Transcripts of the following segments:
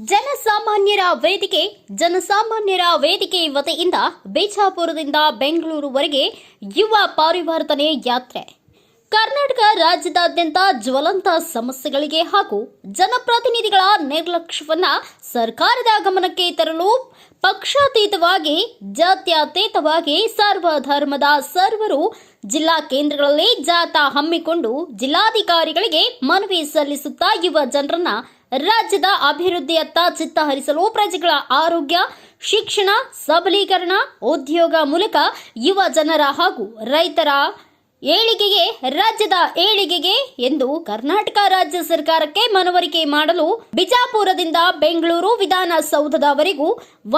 ಜನಸಾಮಾನ್ಯರ ವೇದಿಕೆ ಜನಸಾಮಾನ್ಯರ ವೇದಿಕೆ ವತಿಯಿಂದ ಬಿಜಾಪುರದಿಂದ ಬೆಂಗಳೂರುವರೆಗೆ ಯುವ ಪರಿವರ್ತನೆ ಯಾತ್ರೆ. ಕರ್ನಾಟಕ ರಾಜ್ಯದಾದ್ಯಂತ ಜ್ವಲಂತ ಸಮಸ್ಯೆಗಳಿಗೆ ಹಾಗೂ ಜನಪ್ರತಿನಿಧಿಗಳ ನಿರ್ಲಕ್ಷ್ಯವನ್ನ ಸರ್ಕಾರದ ಗಮನಕ್ಕೆ ತರಲು ಪಕ್ಷಾತೀತವಾಗಿ, ಜಾತ್ಯತೀತವಾಗಿ ಸರ್ವಧರ್ಮದ ಸರ್ವರು ಜಿಲ್ಲಾ ಕೇಂದ್ರಗಳಲ್ಲಿ ಜಾಥಾ ಹಮ್ಮಿಕೊಂಡು ಜಿಲ್ಲಾಧಿಕಾರಿಗಳಿಗೆ ಮನವಿ ಸಲ್ಲಿಸುತ್ತಾ ಯುವ ಜನರನ್ನ ರಾಜ್ಯದ ಅಭಿವೃದ್ಧಿಯತ್ತ ಚಿತ್ತ ಹರಿಸಲು ಪ್ರಜೆಗಳ ಆರೋಗ್ಯ, ಶಿಕ್ಷಣ, ಸಬಲೀಕರಣ, ಉದ್ಯೋಗ ಮೂಲಕ ಯುವ ಜನರ ಹಾಗೂ ರೈತರ ಏಳಿಗೆಗೆ, ರಾಜ್ಯದ ಏಳಿಗೆಗೆ ಎಂದು ಕರ್ನಾಟಕ ರಾಜ್ಯ ಸರ್ಕಾರಕ್ಕೆ ಮನವರಿಕೆ ಮಾಡಲು ಬಿಜಾಪುರದಿಂದ ಬೆಂಗಳೂರು ವಿಧಾನಸೌಧದವರೆಗೂ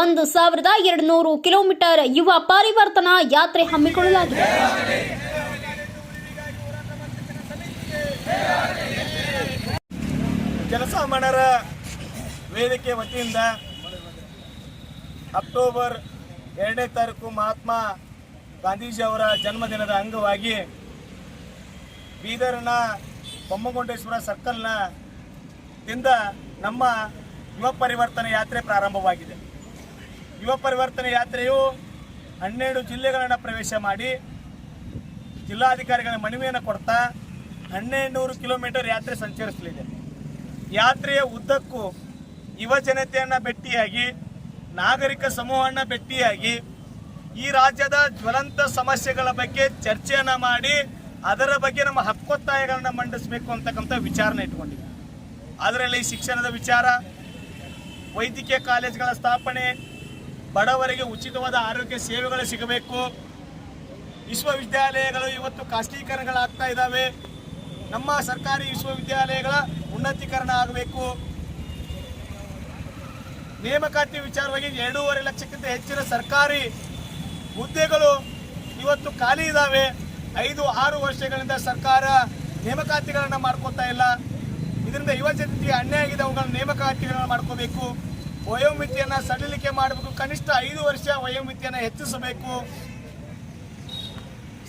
ಒಂದು ಸಾವಿರದ ಎರಡು ನೂರು ಕಿಲೋಮೀಟರ್ ಯುವ ಪರಿವರ್ತನಾ ಯಾತ್ರೆ ಹಮ್ಮಿಕೊಳ್ಳಲಾಗಿದೆ. ಜನಸಾಮಾನ್ಯರ ವೇದಿಕೆ ವತಿಯಿಂದ ಅಕ್ಟೋಬರ್ ಎರಡನೇ ತಾರೀಕು ಮಹಾತ್ಮ ಗಾಂಧೀಜಿ ಅವರ ಜನ್ಮದಿನದ ಅಂಗವಾಗಿ ಬೀದರ್ನ ಬೊಮ್ಮಗೊಂಡೇಶ್ವರ ಸರ್ಕಲ್ನ ದಿಂದ ನಮ್ಮ ಯುವ ಪರಿವರ್ತನೆ ಯಾತ್ರೆ ಪ್ರಾರಂಭವಾಗಿದೆ. ಯುವ ಪರಿವರ್ತನೆ ಯಾತ್ರೆಯು ಹನ್ನೆರಡು ಜಿಲ್ಲೆಗಳನ್ನು ಪ್ರವೇಶ ಮಾಡಿ ಜಿಲ್ಲಾಧಿಕಾರಿಗಳ ಮನವಿಯನ್ನು ಕೊಡ್ತಾ ಹನ್ನೆರಡು ನೂರು ಕಿಲೋಮೀಟರ್ ಯಾತ್ರೆ ಸಂಚರಿಸಲಿದೆ. ಯಾತ್ರೆಯ ಉದ್ದಕ್ಕೂ ಯುವ ಜನತೆಯನ್ನು ಭೇಟಿಯಾಗಿ, ನಾಗರಿಕ ಸಮೂಹವನ್ನು ಭೇಟಿಯಾಗಿ, ಈ ರಾಜ್ಯದ ಜ್ವಲಂತ ಸಮಸ್ಯೆಗಳ ಬಗ್ಗೆ ಚರ್ಚೆಯನ್ನು ಮಾಡಿ, ಅದರ ಬಗ್ಗೆ ನಮ್ಮ ಹಕ್ಕೊತ್ತಾಯಗಳನ್ನು ಮಂಡಿಸಬೇಕು ಅಂತಕ್ಕಂಥ ವಿಚಾರನ ಇಟ್ಕೊಂಡಿದ್ದೀವಿ ಅದರಲ್ಲಿ ಶಿಕ್ಷಣದ ವಿಚಾರ, ವೈದ್ಯಕೀಯ ಕಾಲೇಜುಗಳ ಸ್ಥಾಪನೆ, ಬಡವರಿಗೆ ಉಚಿತವಾದ ಆರೋಗ್ಯ ಸೇವೆಗಳು ಸಿಗಬೇಕು, ವಿಶ್ವವಿದ್ಯಾಲಯಗಳು ಇವತ್ತು ಖಾಸಗೀಕರಣಗಳಾಗ್ತಾ ಇದ್ದಾವೆ ನಮ್ಮ ಸರ್ಕಾರಿ ವಿಶ್ವವಿದ್ಯಾಲಯಗಳ ಉನ್ನತೀಕರಣ ಆಗಬೇಕು. ನೇಮಕಾತಿ ವಿಚಾರವಾಗಿ ಎರಡೂವರೆ ಲಕ್ಷಕ್ಕಿಂತ ಹೆಚ್ಚಿನ ಸರ್ಕಾರಿ ಹುದ್ದೆಗಳು ಇವತ್ತು ಖಾಲಿ ಇದ್ದಾವೆ ಐದು, ಆರು ವರ್ಷಗಳಿಂದ ಸರ್ಕಾರ ನೇಮಕಾತಿಗಳನ್ನು ಮಾಡ್ಕೋತಾ ಇಲ್ಲ. ಇದರಿಂದ ಯುವ ಜನತೆಗೆ ಅನ್ಯಾಯ ಆಗಿದೆ. ಅವುಗಳ ನೇಮಕಾತಿಗಳನ್ನು ಮಾಡ್ಕೋಬೇಕು. ವಯೋಮಿತಿಯನ್ನು ಸಡಿಲಿಕೆ ಮಾಡಬೇಕು. ಕನಿಷ್ಠ ಐದು ವರ್ಷ ವಯೋಮಿತಿಯನ್ನು ಹೆಚ್ಚಿಸಬೇಕು.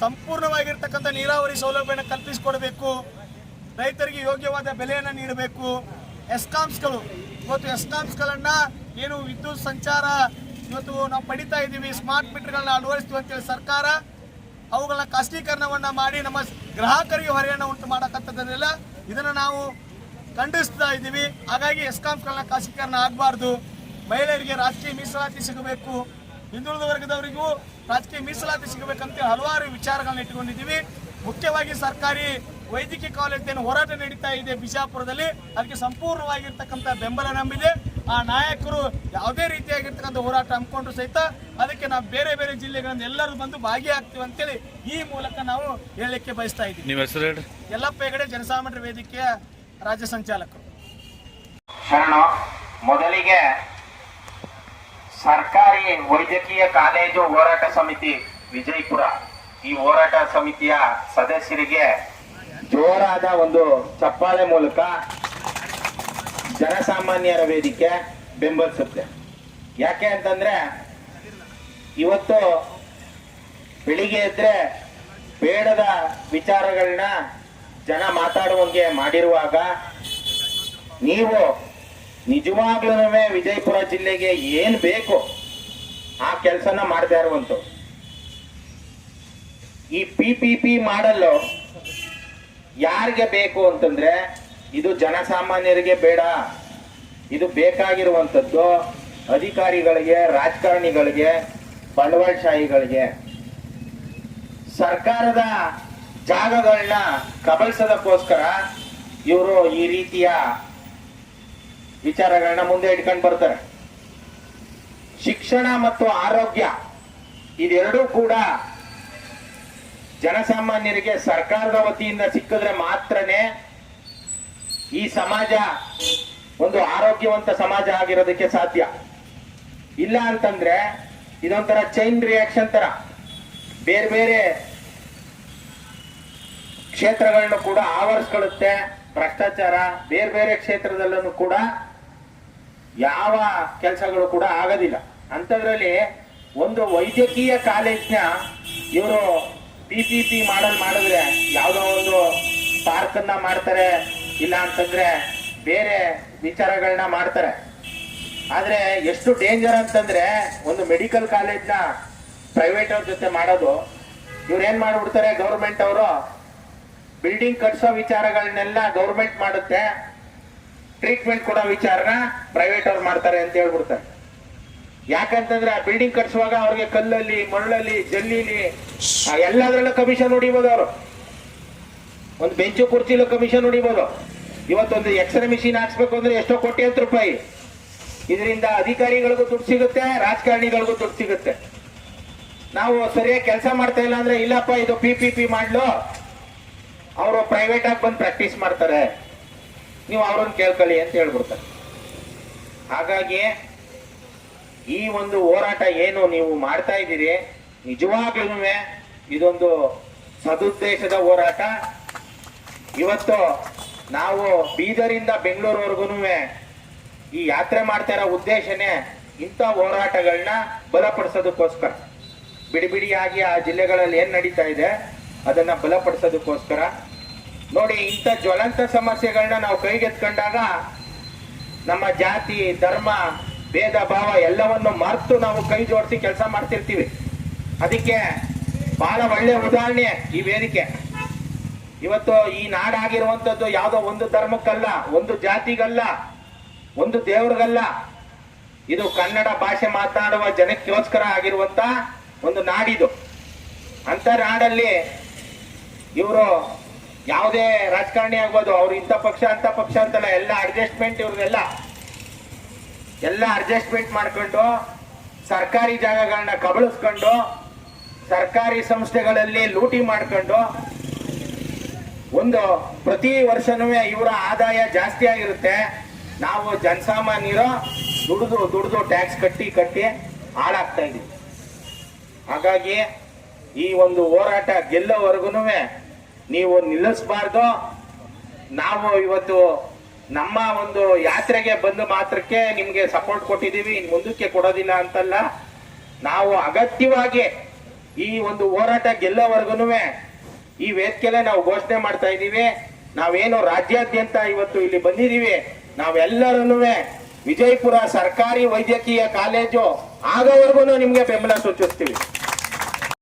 ಸಂಪೂರ್ಣವಾಗಿರ್ತಕ್ಕಂಥ ನೀರಾವರಿ ಸೌಲಭ್ಯನ ಕಲ್ಪಿಸಿಕೊಡಬೇಕು. ರೈತರಿಗೆ ಯೋಗ್ಯವಾದ ಬೆಲೆಯನ್ನು ನೀಡಬೇಕು. ಎಸ್ಕಾಮ್ಸ್ಗಳು ಇವತ್ತು ಎಸ್ಕಾಮ್ಸ್ಗಳನ್ನ ಏನು ವಿದ್ಯುತ್ ಸಂಚಾರ ಇವತ್ತು ನಾವು ಪಡಿತಾ ಇದ್ದೀವಿ, ಸ್ಮಾರ್ಟ್ ಮೀಟರ್ಗಳನ್ನ ಅಳವಡಿಸ್ತೀವಿ ಅಂತೇಳಿ ಸರ್ಕಾರ ಅವುಗಳನ್ನ ಖಾಸಗೀಕರಣವನ್ನ ಮಾಡಿ ನಮ್ಮ ಗ್ರಾಹಕರಿಗೆ ಹೊರೆಯನ್ನು ಉಂಟು ಮಾಡಕ್ಕಂಥದ್ದನ್ನೆಲ್ಲ ಇದನ್ನು ನಾವು ಖಂಡಿಸ್ತಾ ಇದ್ದೀವಿ. ಹಾಗಾಗಿ ಎಸ್ಕಾಮ್ಸ್ಗಳನ್ನ ಖಾಸಗೀಕರಣ ಆಗಬಾರ್ದು. ಮಹಿಳೆಯರಿಗೆ ರಾಜಕೀಯ ಮೀಸಲಾತಿ ಸಿಗಬೇಕು. ಹಿಂದುಳಿದ ವರ್ಗದವರಿಗೂ ರಾಜಕೀಯ ಮೀಸಲಾತಿ ಸಿಗಬೇಕಂತ ಹಲವಾರು ವಿಚಾರಗಳನ್ನ ಇಟ್ಟುಕೊಂಡಿದ್ದೀವಿ. ಮುಖ್ಯವಾಗಿ ಸರ್ಕಾರಿ ವೈದ್ಯಕೀಯ ಕಾಲೇಜ್ ಏನು ಹೋರಾಟ ನಡೀತಾ ಇದೆ ಬಿಜಾಪುರದಲ್ಲಿ. ಅದಕ್ಕೆ ಸಂಪೂರ್ಣವಾಗಿರ್ತಕ್ಕಂಥ ಬೆಂಬಲ ನಂಬಿದೆ ಆ ನಾಯಕರು ಯಾವುದೇ ರೀತಿಯಾಗಿರ್ತಕ್ಕಂಥ ಹೋರಾಟ ಹಮ್ಮಿಕೊಂಡ್ರು ಸಹಿತ ಅದಕ್ಕೆ ನಾವು ಬೇರೆ ಬೇರೆ ಜಿಲ್ಲೆಗಳಿಂದ ಎಲ್ಲರೂ ಬಂದು ಭಾಗಿಯಾಗ್ತೀವಿ ಅಂತೇಳಿ ಈ ಮೂಲಕ ನಾವು ಹೇಳಲಿಕ್ಕೆ ಬಯಸ್ತಾ ಇದ್ದೀವಿ. ನಿಮ್ಮ ಹೆಸರು ಹೇಳ್ರಿ ಯಲ್ಲಪ್ಪ ಹೆಗಡೆ ಜನಸಾಮಾನ್ಯ ವೇದಿಕೆಯ ರಾಜ್ಯ ಸಂಚಾಲಕರು. ಶರಣ ಮೊದಲಿಗೆ ಸರ್ಕಾರಿ ವೈದ್ಯಕೀಯ ಕಾಲೇಜು ಹೋರಾಟ ಸಮಿತಿ ವಿಜಯಪುರ. ಈ ಹೋರಾಟ ಸಮಿತಿಯ ಸದಸ್ಯರಿಗೆ ಜೋರಾದ ಒಂದು ಚಪ್ಪಾಳೆ ಮೂಲಕ ಜನಸಾಮಾನ್ಯರ ವೇದಿಕೆ ಬೆಂಬಲಿಸುತ್ತೆ. ಯಾಕೆ ಅಂತಂದ್ರೆ ಇವತ್ತು ಬೆಳಿಗ್ಗೆ ಇದ್ರೆ ಬೇಡದ ವಿಚಾರಗಳನ್ನ ಜನ ಮಾತಾಡುವಂಗೆ ಮಾಡಿರುವಾಗ ನೀವು ನಿಜವಾಗ್ಲೂ ವಿಜಯಪುರ ಜಿಲ್ಲೆಗೆ ಏನ್ ಬೇಕು ಆ ಕೆಲಸನ ಮಾಡ್ತಾ ಇರುವಂತ ಈ ಪಿ ಪಿ ಪಿ ಮಾಡಲ್ಲು ಯಾರಿಗೆ ಬೇಕು ಅಂತಂದ್ರೆ ಇದು ಜನಸಾಮಾನ್ಯರಿಗೆ ಬೇಡ. ಇದು ಬೇಕಾಗಿರುವಂಥದ್ದು ಅಧಿಕಾರಿಗಳಿಗೆ, ರಾಜಕಾರಣಿಗಳಿಗೆ, ಬಂಡವಾಳಶಾಹಿಗಳಿಗೆ. ಸರ್ಕಾರದ ಜಾಗಗಳನ್ನ ಕಬಳಿಸೋದಕ್ಕೋಸ್ಕರ ಇವರು ಈ ರೀತಿಯ ವಿಚಾರಗಳನ್ನ ಮುಂದೆ ಇಟ್ಕೊಂಡು ಬರ್ತಾರೆ. ಶಿಕ್ಷಣ ಮತ್ತು ಆರೋಗ್ಯ, ಇದೆರಡೂ ಕೂಡ ಜನಸಾಮಾನ್ಯರಿಗೆ ಸರ್ಕಾರದ ವತಿಯಿಂದ ಸಿಕ್ಕಿದ್ರೆ ಮಾತ್ರನೇ ಈ ಸಮಾಜ ಒಂದು ಆರೋಗ್ಯವಂತ ಸಮಾಜ ಆಗಿರೋದಕ್ಕೆ ಸಾಧ್ಯ. ಇಲ್ಲ ಅಂತಂದ್ರೆ ಇದೊಂಥರ ಚೈನ್ ರಿಯಾಕ್ಷನ್ ತರ ಬೇರೆ ಬೇರೆ ಕ್ಷೇತ್ರಗಳನ್ನು ಕೂಡ ಆವರಿಸ್ಕೊಳ್ಳುತ್ತೆ, ಭ್ರಷ್ಟಾಚಾರ, ಬೇರೆ ಬೇರೆ ಕ್ಷೇತ್ರದಲ್ಲೂ ಕೂಡ ಯಾವ ಕೆಲಸಗಳು ಕೂಡ ಆಗೋದಿಲ್ಲ. ಅಂಥದ್ರಲ್ಲಿ ಒಂದು ವೈದ್ಯಕೀಯ ಕಾಲೇಜ್ನ ಇವರು ಪಿ ಪಿ ಪಿ ಮಾಡಲ್ ಮಾಡಿದ್ರೆ ಯಾವುದೋ ಒಂದು ಪಾರ್ಕ್ ಅನ್ನ ಮಾಡ್ತಾರೆ, ಇಲ್ಲ ಅಂತಂದ್ರೆ ಬೇರೆ ವಿಚಾರಗಳನ್ನ ಮಾಡ್ತಾರೆ. ಆದ್ರೆ ಎಷ್ಟು ಡೇಂಜರ್ ಅಂತಂದ್ರೆ ಒಂದು ಮೆಡಿಕಲ್ ಕಾಲೇಜ್ನ ಪ್ರೈವೇಟ್ ಅವ್ರ ಜೊತೆ ಮಾಡೋದು. ಇವ್ರು ಏನ್ ಮಾಡ್ಬಿಡ್ತಾರೆ ಗೌರ್ಮೆಂಟ್ ಅವರು ಬಿಲ್ಡಿಂಗ್ ಕಟ್ಸೋ ವಿಚಾರಗಳನ್ನೆಲ್ಲ ಗೌರ್ಮೆಂಟ್ ಮಾಡುತ್ತೆ. ಟ್ರೀಟ್ಮೆಂಟ್ ಕೊಡೋ ವಿಚಾರನ ಪ್ರೈವೇಟ್ ಅವ್ರು ಮಾಡ್ತಾರೆ ಅಂತ ಹೇಳ್ಬಿಡ್ತಾರೆ. ಯಾಕಂತಂದ್ರೆ ಆ ಬಿಲ್ಡಿಂಗ್ ಕಟ್ಸುವಾಗ ಅವ್ರಿಗೆ ಕಲ್ಲಲ್ಲಿ, ಮರಳಲ್ಲಿ, ಜಲ್ಲಿಲಿ ಎಲ್ಲದ್ರಲ್ಲೂ ಕಮಿಷನ್ ಹೊಡಿಬೋದು ಅವರು. ಒಂದು ಬೆಂಚು ಕುರ್ಚಿಲು ಕಮಿಷನ್ ಹೊಡಿಬೋದು ಇವತ್ತೊಂದು ಎಕ್ಸ್ರೇ ಮಿಷಿನ್ ಹಾಕ್ಸ್ಬೇಕು ಅಂದ್ರೆ ಎಷ್ಟೋ ಅಂತ ರೂಪಾಯಿ. ಇದರಿಂದ ಅಧಿಕಾರಿಗಳಿಗೂ ದುಡ್ಡು ಸಿಗುತ್ತೆ, ರಾಜಕಾರಣಿಗಳಿಗೂ ದುಡ್ಡು ಸಿಗುತ್ತೆ. ನಾವು ಸರಿಯಾಗಿ ಕೆಲಸ ಮಾಡ್ತಾ ಇಲ್ಲ ಅಂದ್ರೆ, ಇಲ್ಲಪ್ಪ, ಇದು ಪಿ ಪಿ ಪಿ ಮಾಡ್ಲು. ಅವರು ಪ್ರೈವೇಟ್ ಆಗಿ ಬಂದು ಪ್ರಾಕ್ಟೀಸ್ ಮಾಡ್ತಾರೆ. ನೀವು ಅವ್ರನ್ನ ಕೇಳ್ಕೊಳ್ಳಿ ಅಂತ ಹೇಳ್ಬಿಡ್ತಾರೆ. ಹಾಗಾಗಿ ಈ ಒಂದು ಹೋರಾಟ ಏನು ನೀವು ಮಾಡ್ತಾ ಇದ್ದೀರಿ ನಿಜವಾಗ್ಲೂ ಇದೊಂದು ಸದುದ್ದೇಶದ ಹೋರಾಟ. ಇವತ್ತು ನಾವು ಬೀದರಿಂದ ಬೆಂಗಳೂರುವರೆಗೂ ಈ ಯಾತ್ರೆ ಮಾಡ್ತಾ ಇರೋ ಉದ್ದೇಶನೇ ಇಂಥ ಹೋರಾಟಗಳನ್ನ ಬಲಪಡಿಸೋದಕ್ಕೋಸ್ಕರ. ಬಿಡಿ ಬಿಡಿಯಾಗಿ ಆ ಜಿಲ್ಲೆಗಳಲ್ಲಿ ಏನು ನಡೀತಾ ಇದೆ, ಅದನ್ನ ಬಲಪಡಿಸೋದಕ್ಕೋಸ್ಕರ. ನೋಡಿ, ಇಂಥ ಜ್ವಲಂತ ಸಮಸ್ಯೆಗಳನ್ನ ನಾವು ಕೈಗೆತ್ಕೊಂಡಾಗ ನಮ್ಮ ಜಾತಿ, ಧರ್ಮ ಭೇದ ಭಾವ ಎಲ್ಲವನ್ನು ಮರೆತು ನಾವು ಕೈ ಜೋಡಿಸಿ ಕೆಲಸ ಮಾಡ್ತಿರ್ತೀವಿ. ಅದಕ್ಕೆ ಬಹಳ ಒಳ್ಳೆ ಉದಾಹರಣೆ ಈ ವೇದಿಕೆ. ಇವತ್ತು ಈ ನಾಡಾಗಿರುವಂಥದ್ದು ಯಾವುದೋ ಒಂದು ಧರ್ಮಕ್ಕಲ್ಲ, ಒಂದು ಜಾತಿಗಲ್ಲ, ಒಂದು ದೇವ್ರಿಗಲ್ಲ. ಇದು ಕನ್ನಡ ಭಾಷೆ ಮಾತನಾಡುವ ಜನಕ್ಕೋಸ್ಕರ ಆಗಿರುವಂತ ಒಂದು ನಾಡಿದು. ಅಂತ ನಾಡಲ್ಲಿ ಇವರು ಯಾವುದೇ ರಾಜಕಾರಣಿ ಆಗ್ಬೋದು, ಅವ್ರು ಇಂಥ ಪಕ್ಷ ಅಂತ ಪಕ್ಷ ಅಂತಲ್ಲ, ಎಲ್ಲ ಅಡ್ಜಸ್ಟ್ಮೆಂಟ್ ಇವ್ರದೆಲ್ಲ ಎಲ್ಲ ಅಡ್ಜಸ್ಟ್ಮೆಂಟ್ ಮಾಡ್ಕೊಂಡು, ಸರ್ಕಾರಿ ಜಾಗಗಳನ್ನ ಕಬಳಿಸ್ಕೊಂಡು, ಸರ್ಕಾರಿ ಸಂಸ್ಥೆಗಳಲ್ಲಿ ಲೂಟಿ ಮಾಡ್ಕೊಂಡು, ಒಂದು ಪ್ರತಿ ವರ್ಷನೂ ಇವರ ಆದಾಯ ಜಾಸ್ತಿ ಆಗಿರುತ್ತೆ. ನಾವು ಜನಸಾಮಾನ್ಯರು ದುಡಿದು ದುಡಿದು ಟ್ಯಾಕ್ಸ್ ಕಟ್ಟಿ ಕಟ್ಟಿ ಹಾಳಾಗ್ತಾ ಇದೀವಿ. ಹಾಗಾಗಿ ಈ ಒಂದು ಹೋರಾಟ ಗೆಲ್ಲೋವರೆಗೂ ನೀವು ನಿಲ್ಲಿಸಬಾರ್ದು. ನಾವು ಇವತ್ತು ನಮ್ಮ ಒಂದು ಯಾತ್ರೆಗೆ ಬಂದ ಮಾತ್ರಕ್ಕೆ ನಿಮ್ಗೆ ಸಪೋರ್ಟ್ ಕೊಟ್ಟಿದ್ದೀವಿ, ಇನ್ ಮುಂದಕ್ಕೆ ಕೊಡೋದಿಲ್ಲ ಅಂತಲ್ಲ. ನಾವು ಅಗತ್ಯವಾಗಿ ಈ ಒಂದು ಹೋರಾಟ ಗೆಲ್ಲೋವರೆಗೂ ಈ ವೇದಿಕೆಲೆ ನಾವು ಘೋಷಣೆ ಮಾಡ್ತಾ ಇದ್ದೀವಿ. ನಾವೇನು ರಾಜ್ಯಾದ್ಯಂತ ಇವತ್ತು ಇಲ್ಲಿ ಬಂದಿದ್ದೀವಿ. ನಾವೆಲ್ಲರೂ ವಿಜಯಪುರ ಸರ್ಕಾರಿ ವೈದ್ಯಕೀಯ ಕಾಲೇಜು ಆಗೋವರೆಗೂ ನಿಮ್ಗೆ ಬೆಂಬಲ ಸೂಚಿಸ್ತೀವಿ.